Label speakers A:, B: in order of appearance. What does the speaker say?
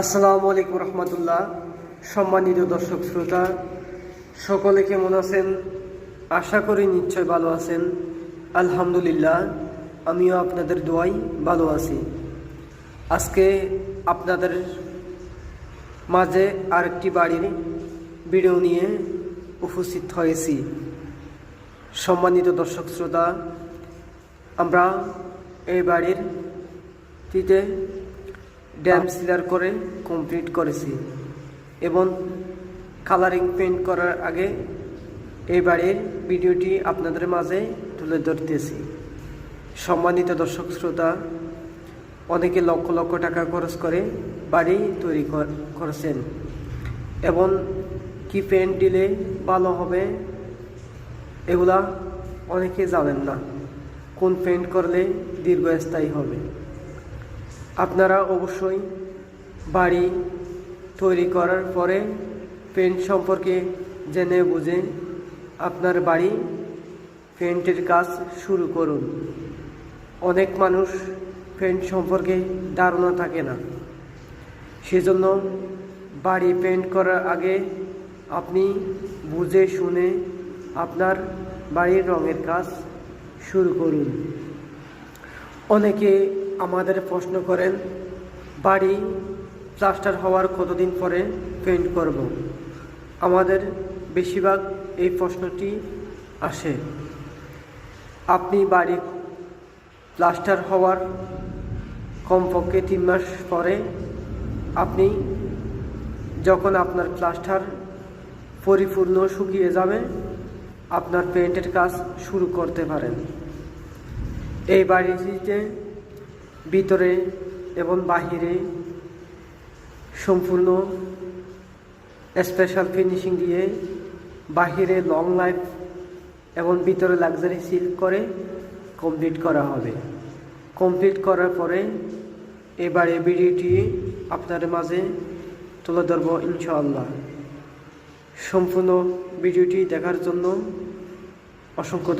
A: আসসালামু আলাইকুম রহমতুল্লাহ। সম্মানিত দর্শক শ্রোতা, সকলে কেমন আছেন? আশা করি নিশ্চয় ভালো আছেন। আলহামদুলিল্লাহ, আমিও আপনাদের দোয়াই ভালো আছি। আজকে আপনাদের মাঝে আরেকটি বাড়ির ভিডিও নিয়ে উপস্থিত হয়েছি। সম্মানিত দর্শক শ্রোতা, আমরা এই বাড়ির টিতে ড্যাম সিলার করে কমপ্লিট করেছি এবং কালারিং পেন্ট করার আগে এই বাড়ির ভিডিওটি আপনাদের মাঝে তুলে ধরতেছি। সম্মানিত দর্শক শ্রোতা, অনেকে লক্ষ লক্ষ টাকা খরচ করে বাড়ি তৈরি কর- করেছেন এবং কি পেন্ট দিলে ভালো হবে এগুলা অনেকে জানেন না। কোন পেন্ট করলে দীর্ঘস্থায়ী হবে? আপনারা অবশ্যই বাড়ি তৈরি করার পরে পেন্ট সম্পর্কে জেনে বুঝে আপনার বাড়ি পেন্টের কাজ শুরু করুন। অনেক মানুষ পেন্ট সম্পর্কে ধারণা থাকে না। সেজন্য বাড়ি পেন্ট করার আগে আপনি বুঝে শুনে আপনার বাড়ির রঙের কাজ শুরু করুন। অনেকে আমাদের প্রশ্ন করেন, বাড়ি প্লাস্টার হওয়ার কতদিন পরে পেন্ট করব। আমাদের বেশিরভাগ এই প্রশ্নটি আসে, আপনি বাড়ি প্লাস্টার হওয়ার কমপক্ষে তিন মাস পরে আপনি যখন আপনার প্লাস্টার পরিপূর্ণ শুকিয়ে যাবে, আপনার পেন্টের কাজ শুরু করতে পারেন এই বাড়িটিতে ভিতরে এবং বাহিরে সম্পূর্ণ স্পেশাল ফিনিশিং দিয়ে বাহিরে লং লাইফ এবং ভিতরে লাক্সারি সিল করে কমপ্লিট করা হবে কমপ্লিট করার পরে এবারে ভিডিওটি আপনাদের মাঝে তুলে ধরব ইনশাআল্লাহ সম্পূর্ণ ভিডিওটি দেখার জন্য অসংখ্য।